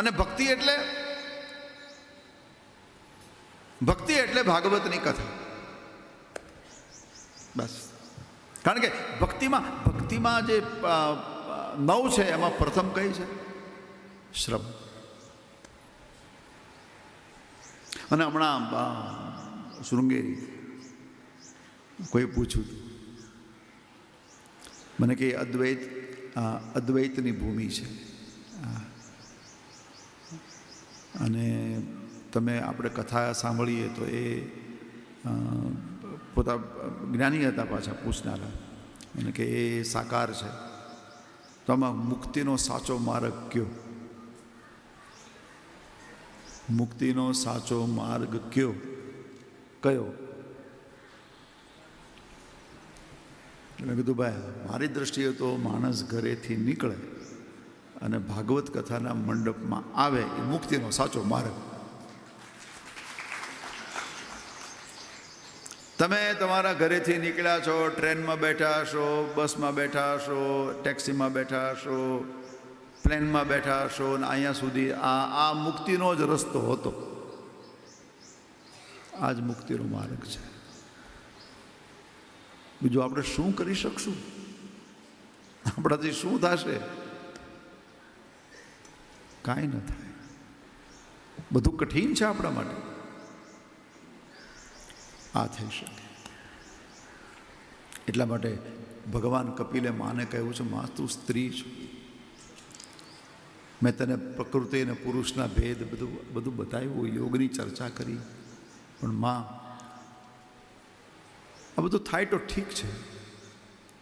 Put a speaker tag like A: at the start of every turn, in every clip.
A: અને ભક્તિ એટલે ભક્તિ એટલે ભાગવતની કથા. બસ. કારણ કે ભક્તિમાં ભક્તિમાં જે નવ છે, એમાં પ્રથમ કઈ છે? શ્રમ. અને હમણાં શૃંગેરી. કોઈ પૂછ્યું મને કે અદ્વૈત અદ્વૈતની ભૂમિ છે. અને તમે આપણે કથા સાંભળીએ તો એ પોતા જ્ઞાની હતા પાછા પૂછનારા. અને કે એ સાકાર છે. તો આમાં મુક્તિનો સાચો માર્ગ કયો? મુક્તિનો સાચો માર્ગ કયો? કયો? મેં કીધું, ભાઈ, મારી દ્રષ્ટિએ તો માણસ ઘરેથી નીકળે. અને ભાગવત કથાના મંડપમાં આવે એ મુક્તિનો સાચો માર્ગ. તમે તમારા ઘરેથી નીકળ્યા છો, ટ્રેનમાં બેઠા હશો, બસમાં બેઠા હશો, ટેક્સીમાં બેઠા હશો, પ્લેનમાં બેઠા હશો અને અહીંયા સુધી આ આ મુક્તિનો જ રસ્તો હતો. આ જ મુક્તિનો માર્ગ છે. બીજું આપણે શું કરી શકશું? આપણાથી શું થશે? કાંઈ ન થાય. બધું કઠિન છે આપણા માટે. આ થઈ શકે. એટલા માટે ભગવાન કપિલે માને કહ્યું છે, માં, તું સ્ત્રી છું. મેં તને પ્રકૃતિ અને પુરુષના ભેદ બધું બધું બતાવ્યું, યોગની ચર્ચા કરી. પણ માં, આ બધું થાય તો ઠીક છે.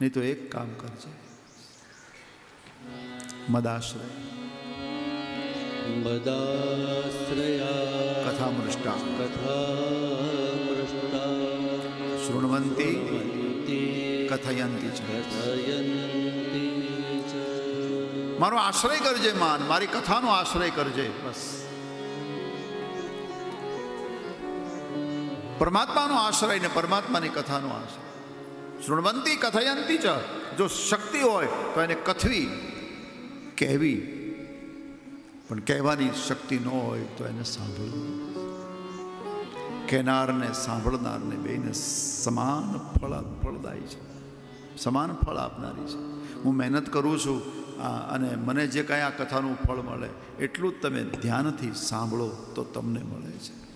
A: નહીં તો એક કામ કરજે. મદાશ્રય
B: મદાશ્રયા
A: કથામૃષ્ટા
B: કથામૃષ્ટા
A: શૃણવંતી કથયંતી
B: કથયંતી
A: મારો આશ્રય કરજે માન. મારી કથાનો આશ્રય કરજે. બસ. પરમાત્માનો આશ્રય ને પરમાત્માની કથાનો આશ્રય. શૃણવંતી કથયંતી ચ. જો શક્તિ હોય તો એને કથવી કહેવી. પણ કહેવાની શક્તિ ન હોય તો એને સાંભળવું. કહેનારને સાંભળનારને બેને સમાન ફળ ફળદાયી છે. સમાન ફળ આપનારી છે. હું મહેનત કરું છું અને મને જે કાંઈ આ કથાનું ફળ મળે, એટલું જ તમે ધ્યાનથી સાંભળો તો તમને મળે છે.